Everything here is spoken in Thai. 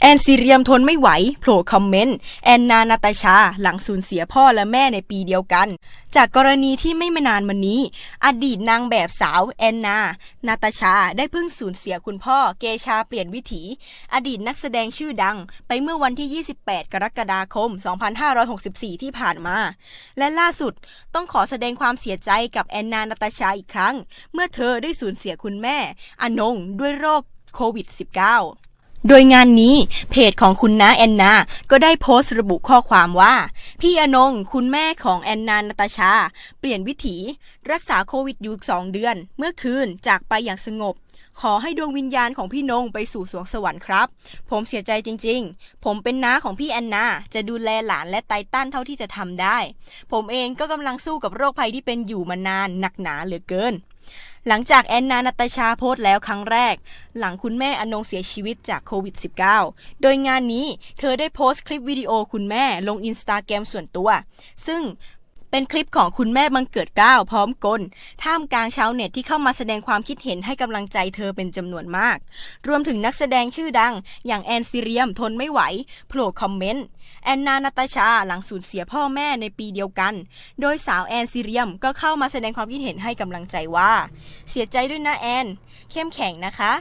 แอนซีเรียมทนไม่ไหวโผล่คอมเมนต์ แอนนานาตาชา หลังสูญเสียพ่อและแม่ในปีเดียวกัน จากกรณีที่ไม่มานานมานี้ อดีตนางแบบสาวแอนนา นาตาชาได้เพิ่งสูญเสียคุณพ่อเกชาเปลี่ยนวิถี อดีตนักแสดงชื่อดัง ไปเมื่อวันที่ 28 กรกฎาคม 2564 ที่ผ่านมา และล่าสุดต้องขอแสดงความเสียใจกับแอนนานาตาชาอีกครั้ง เมื่อเธอได้สูญเสียคุณแม่ อนงด้วยโรคโควิด -19 โดยงานนี้เพจของคุณน้าแอนนา ก็ได้โพสต์ระบุข้อความว่า พี่อนงคุณแม่ของแอนนานาตาชา เปลี่ยนวิถี รักษาโควิดอยู่สองเดือน เมื่อคืนจากไปอย่างสงบ ขอให้ดวงวิญญาณของพี่นงไปสู่สวงสวรรค์ครับ ผมเสียใจจริงๆ ผมเป็นน้าของพี่แอนนา จะดูแลหลานและไตตันเท่าที่จะทำได้ ผมเองก็กำลังสู้กับโรคภัยที่เป็นอยู่มานานหนักหนาเหลือเกิน หลังจากแอนนานาตาชาโพสต์แล้วครั้งแรก หลังคุณแม่อนงเสียชีวิตจากโควิด -19 โดยงานนี้เธอได้โพสต์คลิปวิดีโอคุณแม่ลงอินสตาแกรมส่วนตัว ซึ่ง เป็นคลิปของคุณแม่บังเกิดก้าวพร้อมกลท่ามกลางชาวเน็ตที่เข้ามาแสดงความคิดเห็นให้กำลังใจเธอเป็นจำนวนมาก รวมถึงนักแสดงชื่อดัง อย่างแอนซิเรียมทนไม่ไหวโผล่คอมเมนต์แอนนานาตาชาหลังสูญเสียพ่อแม่ในปีเดียวกัน โดยสาวแอนซิเรียมก็เข้ามาแสดงความคิดเห็นให้กำลังใจว่า เสียใจด้วยนะแอน เข้มแข็งนะคะ